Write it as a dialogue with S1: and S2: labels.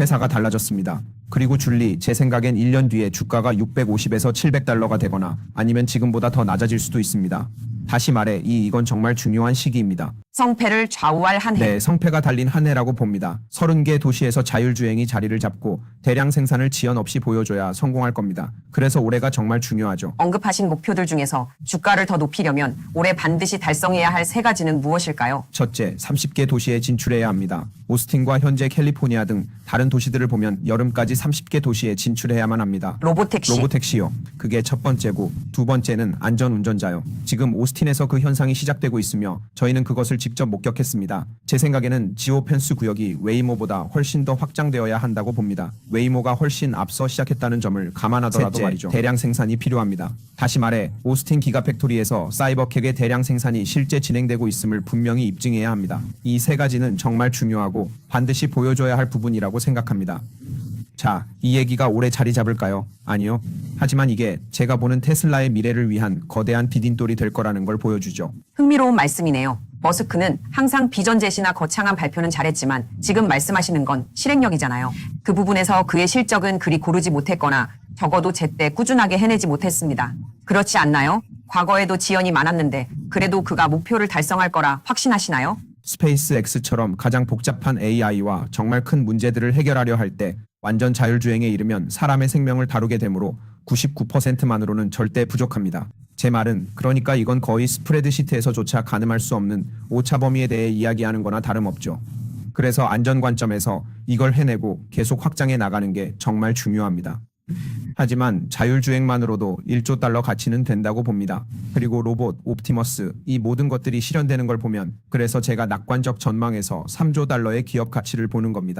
S1: 회사가 달라졌습니다. 그리고 줄리, 제 생각엔 1년 뒤에 주가가 650에서 700달러가 되거나 아니면 지금보다 더 낮아질 수도 있습니다. 다시 말해, 이 이건 정말 중요한 시기입니다.
S2: 성패를 좌우할 한 해.
S1: 네, 성패가 달린 한 해라고 봅니다. 30개 도시에서 자율주행이 자리를 잡고 대량 생산을 지연 없이 보여줘야 성공할 겁니다. 그래서 올해가 정말 중요하죠.
S2: 언급하신 목표들 중에서 주가를 더 높이려면 올해 반드시 달성해야 할 세 가지는 무엇일까요?
S1: 첫째, 30개 도시에 진출해야 합니다. 오스틴과 현재 캘리포니아 등 다른 도시들을 보면 여름까지 30개 도시에 진출해야만 합니다.
S2: 로보택시.
S1: 로보택시요. 그게 첫 번째고 두 번째는 안전 운전자요. 지금 오스틴 에서 그 현상이 시작되고 있으며 저희는 그것을 직접 목격했습니다. 제 생각에는 지오 펜스 구역이 웨이모보다 훨씬 더 확장되어야 한다고 봅니다. 웨이모가 훨씬 앞서 시작했다는 점을 감안하더라도
S3: 셋째,
S1: 말이죠. 대량 생산이 필요합니다. 다시 말해 오스틴 기가팩토리에서 사이버캣의 대량 생산이 실제 진행되고 있음을 분명히 입증해야 합니다. 이 세 가지는 정말 중요하고 반드시 보여줘야 할 부분이라고 생각합니다. 자, 이 얘기가 오래 자리 잡을까요? 아니요. 하지만 이게 제가 보는 테슬라의 미래를 위한 거대한 디딤돌이 될 거라는 걸 보여주죠.
S2: 흥미로운 말씀이네요. 머스크는 항상 비전 제시나 거창한 발표는 잘했지만 지금 말씀하시는 건 실행력이잖아요. 그 부분에서 그의 실적은 그리 고르지 못했거나 적어도 제때 꾸준하게 해내지 못했습니다. 그렇지 않나요? 과거에도 지연이 많았는데 그래도 그가 목표를 달성할 거라 확신하시나요?
S1: 스페이스 X처럼 가장 복잡한 AI와 정말 큰 문제들을 해결하려 할 때 완전 자율주행에 이르면 사람의 생명을 다루게 되므로 99%만으로는 절대 부족합니다. 제 말은 그러니까 이건 거의 스프레드시트에서조차 가늠할 수 없는 오차 범위에 대해 이야기하는 거나 다름없죠. 그래서 안전 관점에서 이걸 해내고 계속 확장해 나가는 게 정말 중요합니다. 하지만 자율주행만으로도 1조 달러 가치는 된다고 봅니다. 그리고 로봇, 옵티머스, 이 모든 것들이 실현되는 걸 보면 그래서 제가 낙관적 전망에서 3조 달러의 기업 가치를 보는 겁니다.